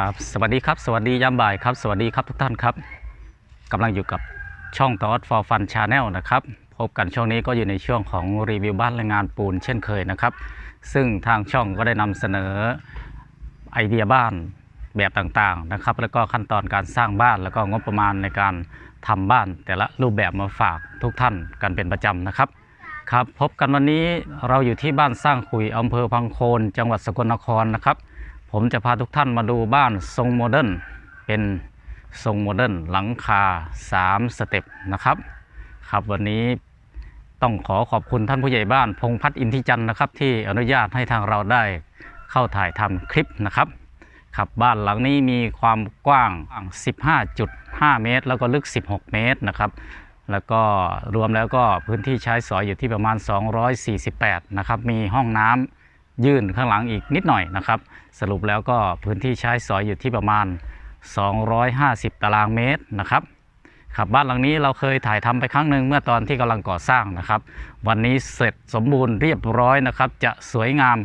ครับสวัสดีครับ สวัสดียามบ่ายครับ สวัสดีครับทุกท่านครับกำลังอยู่กับช่องตอ t ฟอร์ฟันชาแนลนะครับพบกันช่วงนี้ก็อยู่ในช่วงของรีวิวบ้านและงานปูนเช่นเคยนะครับ ซึ่งทางช่องก็ได้นำเสนอไอเดียบ้านแบบต่างๆนะครับ แล้วก็ขั้นตอนการสร้างบ้านแล้วก็งบประมาณในการทำบ้าน แต่ละรูปแบบมาฝากทุกท่านกันเป็นประจำนะครับครับ พบกันวันนี้เราอยู่ที่บ้านสร้างขุยอำเภอพังโคน จังหวัดสกลนครนะครับ ผมจะพาทุกท่านมาดูบ้านทรงโมเดิร์นเป็นทรงโมเดิร์นหลังคา 3 สเต็ปนะครับ ครับวันนี้ต้องขอขอบคุณท่านผู้ใหญ่บ้าน พงพัฒน์อินทิจันทร์นะครับ ที่อนุญาตให้ทางเราได้เข้าถ่ายทำคลิปนะครับครับบ้านหลังนี้มีความกว้าง 15.5 เมตร แล้วก็ลึก 16 เมตรนะครับ แล้วก็รวมแล้วก็พื้นที่ใช้สอยอยู่ที่ประมาณ 248 นะครับ มีห้องน้ำ ยื่นข้างหลังอีกนิดหน่อยนะครับ สรุปแล้วก็พื้นที่ใช้สอยอยู่ที่ประมาณ 250 ตารางเมตรนะครับครับบ้านหลังนี้เราเคยถ่ายทำไปครั้งหนึ่งเมื่อตอนที่กำลังก่อสร้างนะครับ วันนี้เสร็จสมบูรณ์เรียบร้อยนะครับ จะสวยงาม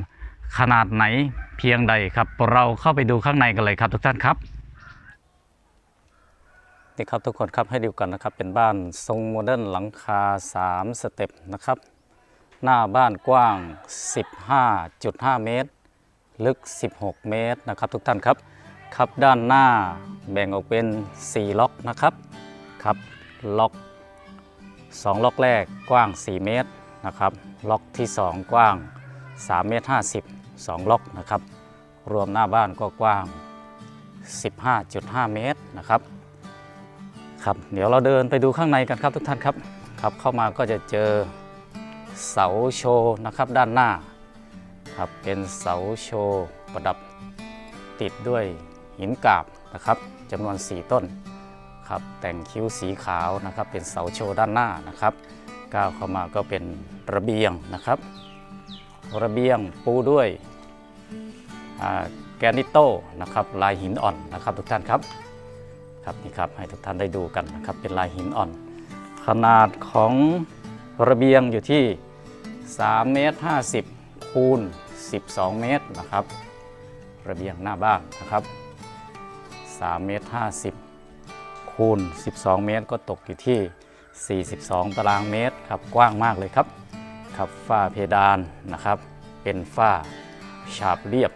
ขนาดไหนเพียงใดครับ เราเข้าไปดูข้างในกันเลยครับทุกท่านครับนี่ครับทุกคนครับให้ดูกันนะครับเป็นบ้านทรงโมเดิร์นหลังคา 3 สเต็ปนะครับ หน้าบ้านกว้าง 15.5 เมตร ลึก 16 เมตรนะครับ ทุกท่านครับครับด้านหน้าแบ่งออกเป็น 4 ล็อกนะครับครับล็อก 2 ล็อกแรกกว้าง 4 เมตรนะครับ ล็อกที่ 2 กว้าง 3 เมตร 50 2 ล็อกนะครับ รวมหน้าบ้านก็กว้าง 15.5 เมตรนะครับครับ เดี๋ยวเราเดินไปดูข้างในกันครับทุกท่านครับ ครับเข้ามาก็จะเจอ เสาโชว์นะครับด้านหน้าครับเป็นเสาโชว์ประดับติดด้วยหินกาบนะครับจำนวน 4 ต้นครับแต่งคิ้วสีขาวนะครับเป็นเสาโชว์ด้านหน้านะครับก้าวเข้ามาก็เป็นระเบียงนะครับ ระเบียงปูด้วยแกรนิโต้นะครับลายหินอ่อนนะครับทุกท่านครับครับนี่ครับให้ทุกท่านได้ดูกันนะครับเป็นลายหินอ่อน ขนาดของ ระเบียงอยู่ที่3เมตร50คูณ12 เมตรนะครับ ระเบียงหน้าบ้านนะครับ3เมตร50คูณ12 เมตร ก็ตกอยู่ที่ 42 ตารางเมตรครับกว้างมากเลยครับครับฝ้าเพดานนะครับ เป็นฝ้าฉาบเรียบ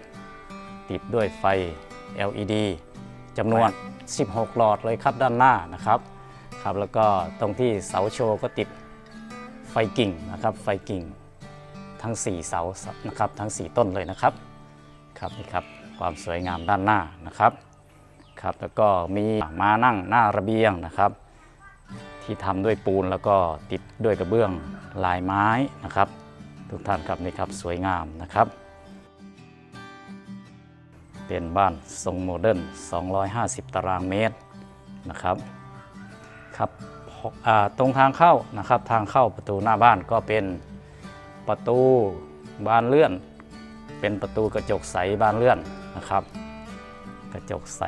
ติดด้วยไฟ LED จำนวน 16 หลอดเลยครับด้านหน้านะครับครับแล้วก็ตรงที่เสาโชว์ก็ติด ไฟกิ่งนะครับ ไฟกิ่งทั้ง 4 เสานะครับทั้ง 4 ต้นเลยนะครับครับนี่ครับความสวยงามด้านหน้านะครับครับแล้วก็มีมานั่งหน้าระเบียงนะครับ ที่ทำด้วยปูนแล้วก็ติดด้วยกระเบื้องลายไม้นะครับ ทุกท่านครับนี่ครับสวยงามนะครับ เป็นบ้านทรงโมเดิร์น250 ตารางเมตรนะครับครับ ตรงทางเข้านะครับทางเข้าประตูหน้าบ้านก็เป็นประตูบานเลื่อน เป็นประตูกระจกใสบานเลื่อนนะครับ กระจกใส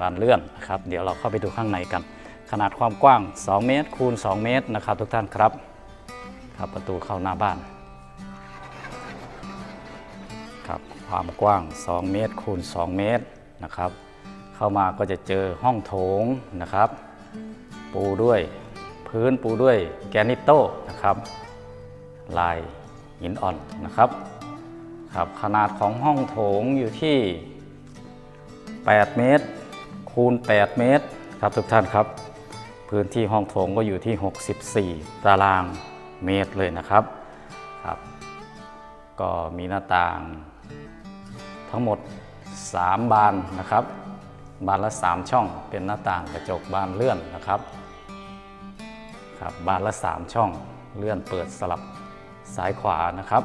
บานเลื่อนนะครับ เดี๋ยวเราเข้าไปดูข้างในกัน ขนาดความกว้าง 2 เมตรคูณ 2 เมตรนะครับ ทุกท่านครับครับประตูเข้าหน้าบ้านครับความกว้าง 2 เมตรคูณ 2 เมตรนะครับ เข้ามาก็จะเจอห้องโถงนะครับ ปูด้วย พื้นปูด้วยแกนิโต้นะครับ ลายหินอ่อนนะครับครับขนาดของห้องโถงอยู่ที่ 8 เมตร คูณ 8 เมตรครับทุกท่านครับ พื้นที่ห้องโถงก็อยู่ที่ 64 ตารางเมตรเลยนะครับครับ ก็มีหน้าต่างทั้งหมด 3 บานนะครับ บานละ 3 ช่องเป็นหน้าต่างกระจกบานเลื่อนนะครับ ครับบานละ 3 ช่องเลื่อนเปิดสลับซ้ายขวานะครับ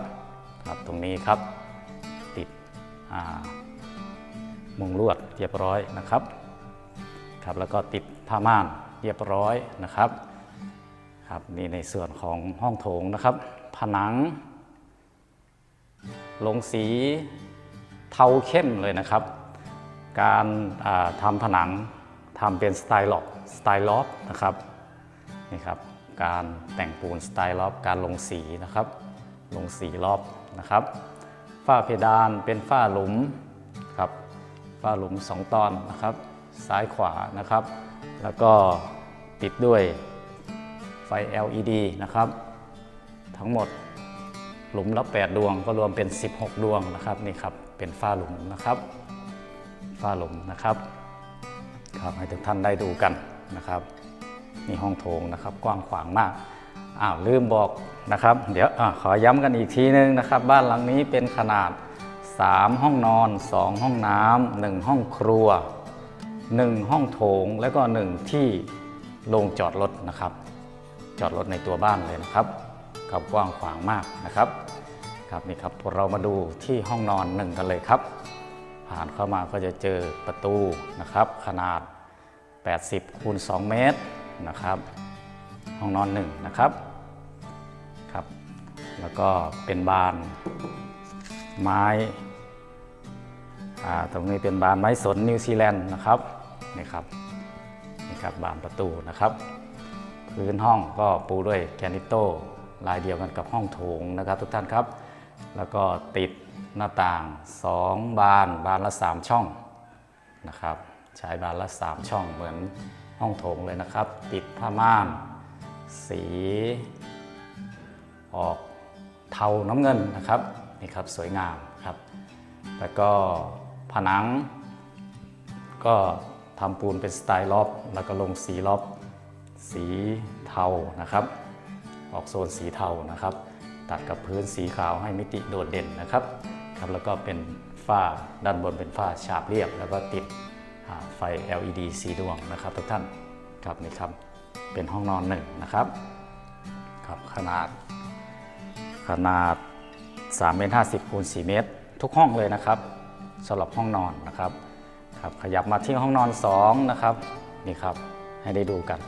ครับตรงนี้ครับติดมุงลวดเรียบร้อยนะครับครับแล้วก็ติดผ้าม่านเรียบร้อยนะครับครับนี่ในส่วนของห้องโถงนะครับ ผนัง ลงสีเทาเข้มเลยนะครับ การาทำผนังทำเป็นสไตล์ล็อกสไตล์ล็อกนะครับนี่ครับ การแต่งปูนสไตล์ล็อบการลงสีนะครับ ลงสีรอบนะครับฝ้าเพดานเป็นฝ้าหลุมครับฝ้าหลุม 2 ตอนนะครับ ซ้ายขวานะครับ แล้วก็ติดด้วยไฟ LED นะครับ ทั้งหมดหลุมละ 8 ดวงก็รวมเป็น 16 ดวงนะครับนี่ครับเป็นฝ้าหลุมนะครับฝ้าหลุมนะครับครับให้ทุกท่านได้ดูกันนะครับ นี่ห้องโถงนะครับ กว้างขวางมากอ้าวลืมบอกนะครับ เดี๋ยวอขอย้ำกันอีกทีนึงนะครับ บ้านหลังนี้เป็นขนาด 3 ห้องนอน 2 ห้องน้ำ1ห้องครัว 1 ห้องโถง แล้วก็ 1 ที่โรงจอดรถนะครับ จอดรถในตัวบ้านเลยนะครับครับกว้างขวางมากนะครับครับนี่ครับเรามาดูที่ห้องนอนหนึ่งกันเลยครับ ผ่านเข้ามาก็จะเจอประตูนะครับ ขนาด 80คูณ2เมตร นะครับ ห้องนอนหนึ่งนะครับครับ แล้วก็เป็นบานไม้อ่าตรงนี้เป็นบานไม้สนนิวซีแลนด์นะครับนี่ครับนี่ครับบานประตูนะครับ พื้นห้องก็ปูด้วยแกรนิโต้ลายเดียวกันกับห้องโถงนะครับทุกท่านครับ แล้วก็ติดหน้าต่าง 2 บานบานละ 3 ช่องนะครับ ใช้บานละ 3 ช่องเหมือน ห้องโถงเลยนะครับ ติดผ้าม่าน สี ออกเทาน้ำเงินนะครับนี่ครับสวยงามครับ แล้วก็ผนัง ก็ทำปูนเป็นสไตล์ล็อบแล้วก็ลงสีล็อบสีเทานะครับ ออกโซนสีเทานะครับ ตัดกับพื้นสีขาวให้มิติโดดเด่นนะครับครับแล้วก็เป็นฝ้าด้านบนเป็นฝ้าฉาบเรียบ แล้วก็ติด ไฟ LED สีดวงนะครับทุกท่านครับนี่ครับเป็นห้องนอนหนึ่งนะครับครับขนาดขนาด3เมตร50คูณ4เมตร ทุกห้องเลยนะครับสำหรับห้องนอนนะครับครับขยับมาที่ห้องนอน2นะครับนี่ครับให้ได้ดูกัน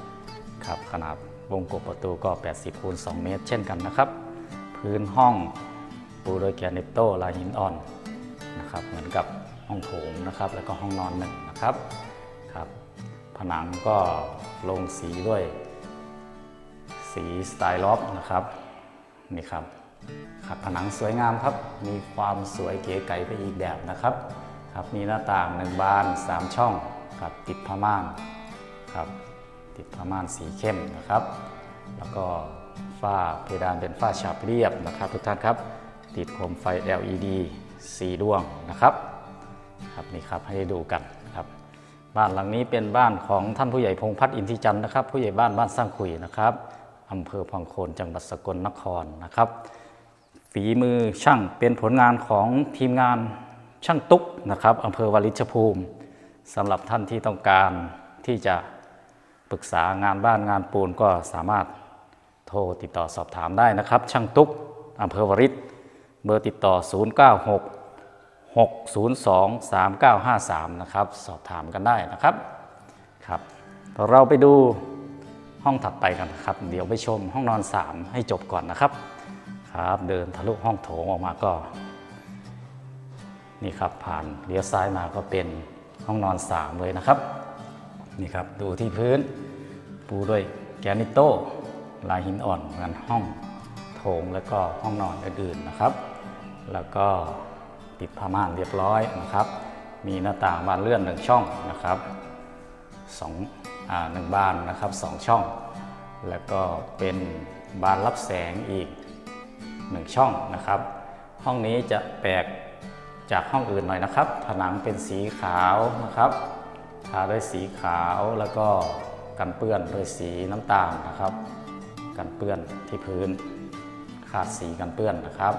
ครับขนาดวงกบประตูก็ 80คูณ2เมตร เช่นกันนะครับ พื้นห้องปูโดยแกรนิตโต้ลายหินอ่อนนะครับเหมือนกับ ห้องโถงนะครับ แล้วก็ห้องนอนหนึ่งนะครับครับ ผนังก็ลงสีด้วย สีสไตล์ล็อบนะครับนี่ครับครับผนังสวยงามครับ มีความสวยเก๋ไก๋ไปอีกแบบนะครับ ครับมีหน้าต่างหนึ่งบานสามช่องครับติดผ้าม่านครับติดผ้าม่านสีเข้มนะครับ แล้วก็ฝ้าเพดานเป็นฝ้าฉาบเรียบนะครับ ทุกท่านครับ ติดโคมไฟ LED สีดวงนะครับ ครับนี่ครับให้ดูกันครับ บ้านหลังนี้เป็นบ้านของท่านผู้ใหญ่พงพัฒน์อินทิจันทร์นะครับ ผู้ใหญ่บ้านบ้านสร้างขุยนะครับอำเภอพังโคนจังหวัดสกลนครนะครับ ฝีมือช่างเป็นผลงานของทีมงานช่างตุ๊กนะครับอำเภอวาริชภูมิสำหรับท่านที่ต้องการที่จะปรึกษางานบ้านงานปูนก็สามารถโทรติดต่อสอบถามได้นะครับ ช่างตุ๊กอำเภอวริศเบอร์ติดต่อ 096 602 3953 นะครับ สอบถามกันได้นะครับครับเราไปดูห้องถัดไปกันนะครับ เดี๋ยวไปชมห้องนอน 3 ให้จบก่อนนะครับครับ เดินทะลุห้องโถงออกมาก็ นี่ครับผ่านเลี้ยวซ้ายมาก็เป็นห้องนอน 3 เลยนะครับ นี่ครับดูที่พื้นปูด้วยแกนิโต้ลายหินอ่อนเหมือนห้องโถงแล้วก็ห้องนอนอื่นๆนะครับ แล้วก็ ติดผ้าม่านเรียบร้อยนะครับ มีหน้าต่างบานเลื่อนหนึ่งช่องนะครับสองอ่าหนึ่งบานนะครับสองช่อง แล้วก็เป็นบานรับแสงอีกหนึ่งช่องนะครับ ห้องนี้จะแปลกจากห้องอื่นหน่อยนะครับ ผนังเป็นสีขาวนะครับทาด้วยสีขาวแล้วก็กันเปื้อนด้วยสีน้ำตาลนะครับ กันเปื้อนที่พื้น ขาดสีกันเปื้อนนะครับ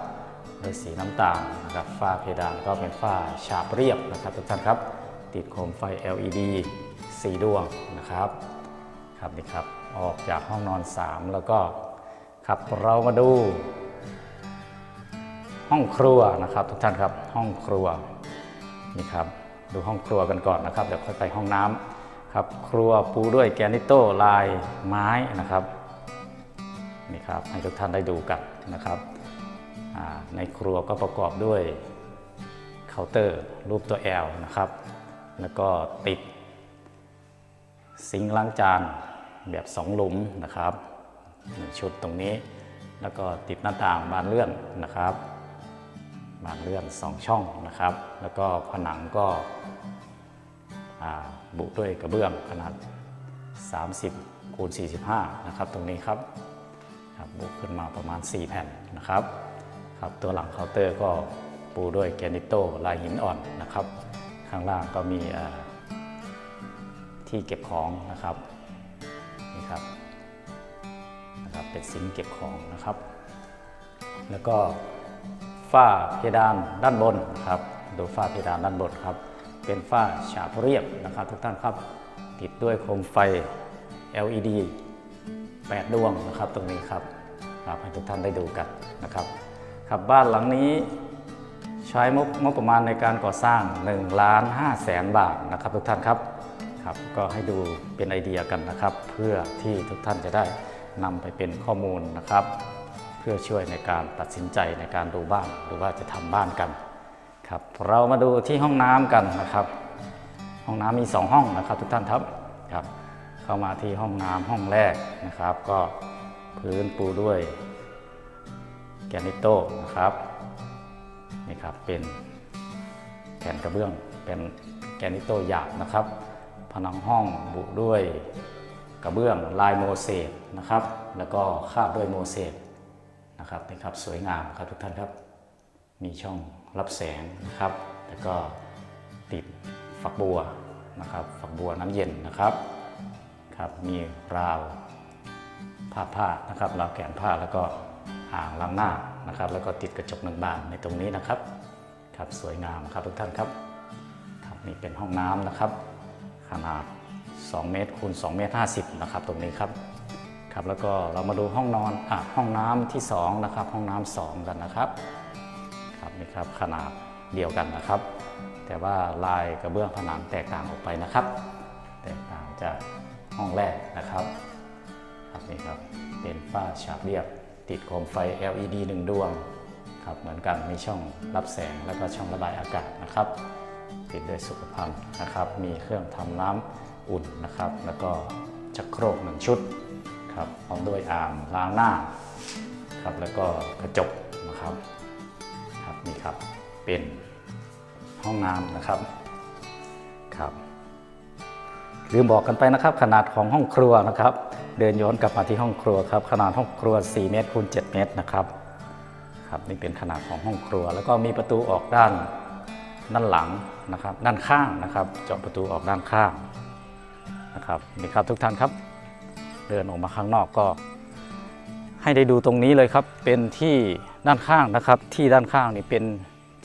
ด้วยสีน้ำตาลนะครับฝ้าเพดานก็เป็นฝ้าฉาบเรียบนะครับทุกท่านครับ ติดโคมไฟ LED สีดวงนะครับครับนี่ครับออกจากห้องนอน 3 แล้วก็ครับเรามาดู ห้องครัวนะครับ ทุกท่านครับห้องครัวนี่ครับดูห้องครัวกันก่อนนะครับเดี๋ยวค่อยไปห้องน้ำครับครัวปูด้วยแกนิโต้ลายไม้นะครับนี่ครับให้ทุกท่านได้ดูกันนะครับ ในครัวก็ประกอบด้วยเคาน์เตอร์รูปตัว L นะครับ แล้วก็ติดซิงค์ล้างจานแบบสองหลุมนะครับหนึ่งชุดตรงนี้ แล้วก็ติดหน้าต่างบานเลื่อนนะครับบานเลื่อน 2 ช่องนะครับ แล้วก็ผนังก็บุด้วยกระเบื้องขนาด 30คูณ45 นะครับ ตรงนี้ครับครับบุขึ้นมาประมาณ 4 แผ่นนะครับ ครับตัวหลังเคาน์เตอร์ก็ปูด้วยแกรนิโตลายหินอ่อนนะครับ ข้างล่างก็มีที่เก็บของนะครับนี่ครับนะครับเป็นซิงเก็บของนะครับ แล้วก็ฝ้าเพดานด้านบนนะครับดูฝ้าเพดานด้านบนครับ เป็นฝ้าฉาบเรียบนะครับ ทุกท่านครับติดด้วยโคมไฟ LED 8 ดวงนะครับตรงนี้ครับครับให้ทุกท่านได้ดูกันนะครับ ครับบ้านหลังนี้ใช้งบงบประมาณในการก่อสร้าง1ล้าน5แสนบาทนะครับทุกท่านครับครับ ก็ให้ดูเป็นไอเดียกันนะครับ เพื่อที่ทุกท่านจะได้นำไปเป็นข้อมูลนะครับ เพื่อช่วยในการตัดสินใจในการดูบ้านหรือว่าจะทำบ้านกันครับเรามาดูที่ห้องน้ำกันนะครับ ห้องน้ำมี 2 ห้องนะครับ ทุกท่านครับครับ เข้ามาที่ห้องน้ำห้องแรกนะครับ ก็พื้นปูด้วย แกนิโต้นะครับนี่ครับเป็นแผ่นกระเบื้องเป็นแกนิโต้หยาบนะครับ ผนังห้องบุด้วยกระเบื้องลายโมเสสนะครับ แล้วก็คาดด้วยโมเสสนะครับนี่ครับสวยงามครับทุกท่านครับ มีช่องรับแสงนะครับ แล้วก็ติดฝักบัวนะครับ ฝักบัวน้ำเย็นนะครับครับ มีราวผ้าผ้านะครับราวแขนผ้าแล้วก็ อ่างล้างหน้านะครับ แล้วก็ติดกระจกหนึ่งบานในตรงนี้นะครับครับสวยงามครับทุกท่านครับครับนี่เป็นห้องน้ำนะครับ ขนาด 2 เมตรคูณ2เมตร50นะครับตรงนี้ครับครับแล้วก็เรามาดูห้องนอนอะห้องน้ำที่2นะครับห้องน้ำสองกันนะครับครับนี่ครับขนาดเดียวกันนะครับ แต่ว่าลายกระเบื้องผนังแตกต่างออกไปนะครับ แตกต่างจากห้องแรกนะครับครับนี่ครับเป็นฝ้าฉาบเรียบ ติดโคมไฟ LED หนึ่งดวงครับเหมือนกันมีช่องรับแสงแล้วก็ช่องระบายอากาศนะครับ ติดด้วยสุขภัณฑ์นะครับ มีเครื่องทำน้ำอุ่นนะครับ แล้วก็ชักโครกหนึ่งชุดครับพร้อมด้วยอ่างล้างหน้าครับแล้วก็กระจกนะครับครับนี่ครับเป็นห้องน้ำนะครับครับลืมบอกกันไปนะครับ ขนาดของห้องครัวนะครับ เดินย้อนกลับมาที่ห้องครัวครับ ขนาดห้องครัว 4 เมตรคูณ 7 เมตรนะครับครับนี่เป็นขนาดของห้องครัว แล้วก็มีประตูออกด้านด้านหลังนะครับ ด้านข้างนะครับ เจาะประตูออกด้านข้างนะครับนี่ครับทุกท่านครับ เดินออกมาข้างนอกก็ ให้ได้ดูตรงนี้เลยครับ เป็นที่ด้านข้างนะครับ ที่ด้านข้างนี่เป็น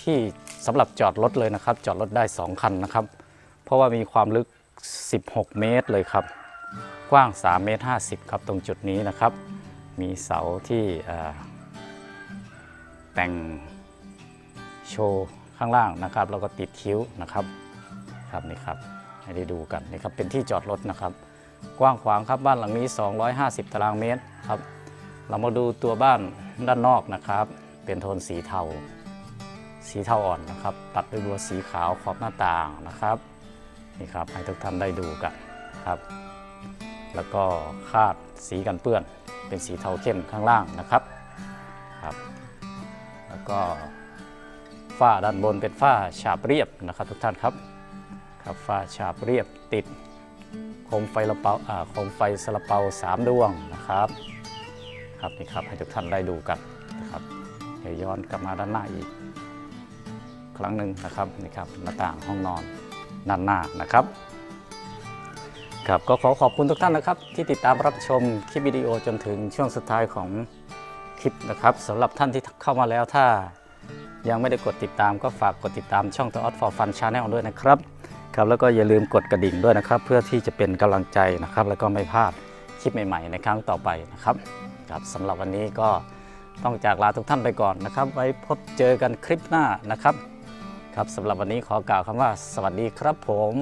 ที่สำหรับจอดรถเลยนะครับ จอดรถได้ 2 คันนะครับ เพราะว่ามีความลึก 16 เมตรเลยครับ กว้าง3เมตร50ครับตรงจุดนี้นะครับ มีเสาที่แต่งโชว์ข้างล่างนะครับแล้วก็ติดคิ้วนะครับครับนี่ครับให้ได้ดูกันนี่ครับเป็นที่จอดรถนะครับ กว้างขวางครับบ้านหลังนี้ 250 ตารางเมตรครับ เรามาดูตัวบ้านด้านนอกนะครับ เป็นโทนสีเทา สีเทาอ่อนนะครับ ตัดด้วยบัวสีขาวขอบหน้าต่างนะครับนี่ครับให้ทุกท่านได้ดูกันครับ แล้วก็คาดสีกันเปื้อนเป็นสีเทาเข้มข้างล่างนะครับครับ แล้วก็ฝ้าด้านบนเป็นฝ้าฉาบเรียบนะครับทุกท่านครับครับฝ้าฉาบเรียบติดโคมไฟละเปาอ่าโคมไฟสลับเปาสามดวงนะครับครับนี่ครับให้ทุกท่านได้ดูกันนะครับเดี๋ยวย้อนกลับมาด้านหน้าอีก ครั้งหนึ่งนะครับนี่ครับหน้าต่างห้องนอนด้านหน้านะครับ ครับก็ขอขอบคุณทุกท่านนะครับ ที่ติดตามรับชมคลิปวิดีโอจนถึงช่วงสุดท้ายของคลิปนะครับสำหรับท่านที่เข้ามาแล้วถ้ายังไม่ได้กดติดตามก็ฝากกดติดตามช่อง The Odd for Fun Channel ด้วยนะครับครับแล้วก็อย่าลืมกดกระดิ่งด้วยนะครับ เพื่อที่จะเป็นกำลังใจนะครับ แล้วก็ไม่พลาดคลิปใหม่ๆ ในครั้งต่อไปนะครับครับสำหรับวันนี้ก็ต้องจากลาทุกท่านไปก่อนนะครับ ไว้พบเจอกันคลิปหน้านะครับ ครับสำหรับวันนี้ขอกล่าวคำว่า สวัสดีครับผม